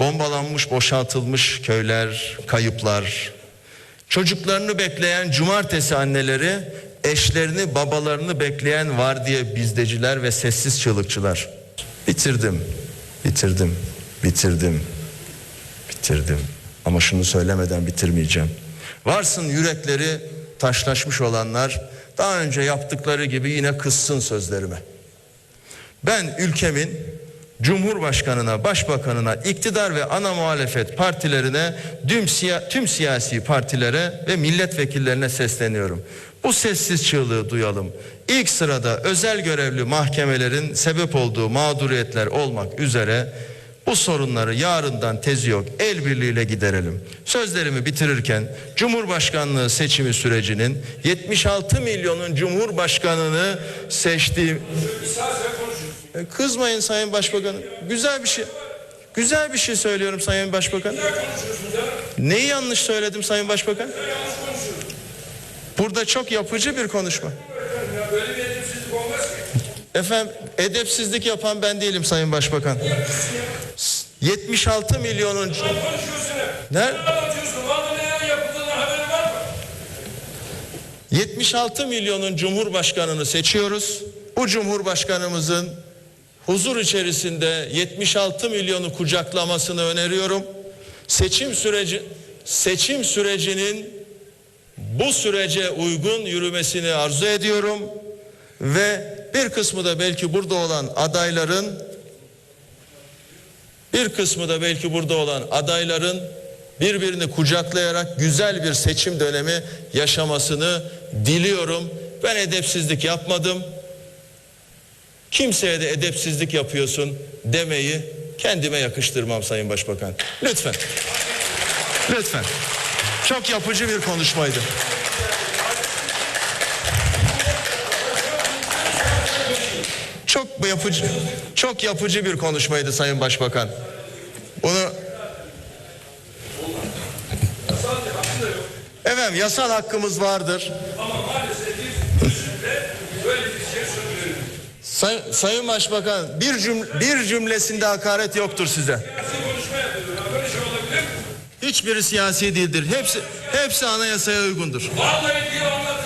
bombalanmış, boşaltılmış köyler, kayıplar, çocuklarını bekleyen cumartesi anneleri, eşlerini, babalarını bekleyen var diye bizdeciler ve sessiz çığlıkçılar. Bitirdim, bitirdim, bitirdim, bitirdim. Ama şunu söylemeden bitirmeyeceğim. Varsın yürekleri taşlaşmış olanlar daha önce yaptıkları gibi yine kızsın sözlerime. Ben ülkemin Cumhurbaşkanına, Başbakanına, iktidar ve ana muhalefet partilerine, tüm, siya- tüm siyasi partilere ve milletvekillerine sesleniyorum. Bu sessiz çığlığı duyalım. İlk sırada özel görevli mahkemelerin sebep olduğu mağduriyetler olmak üzere bu sorunları yarından tezi yok el birliğiyle giderelim. Sözlerimi bitirirken Cumhurbaşkanlığı seçimi sürecinin 76 milyonun Cumhurbaşkanını seçtiği e, Kızmayın Sayın Başbakanım. Güzel bir şey. Güzel bir şey söylüyorum Sayın Başbakan. Neyi yanlış söyledim Sayın Başbakan? Burada çok yapıcı bir konuşma. Efendim edepsizlik yapan ben değilim Sayın Başbakan. 76 milyonun ne? Anlatıyorsun. Vallahi neler yapıldığından haberin var mı? 76 milyonun cumhurbaşkanını seçiyoruz. Bu cumhurbaşkanımızın huzur içerisinde 76 milyonu kucaklamasını öneriyorum. Seçim süreci seçim sürecinin bu sürece uygun yürümesini arzu ediyorum ve bir kısmı da belki burada olan adayların bir kısmı da belki burada olan adayların birbirini kucaklayarak güzel bir seçim dönemi yaşamasını diliyorum. Ben edepsizlik yapmadım. Kimseye de edepsizlik yapıyorsun demeyi kendime yakıştırmam Sayın Başbakan. Lütfen. Lütfen. Çok yapıcı bir konuşmaydı. Çok yapıcı, çok yapıcı bir konuşmaydı Sayın Başbakan. Bunu Efendim yasal hakkımız vardır. Say, Sayın Başbakan bir cüm, bir cümlesinde hakaret yoktur size. Böyle şey? Hiçbiri siyasi değildir. Hepsi hepsi anayasaya uygundur. Vallahi anlat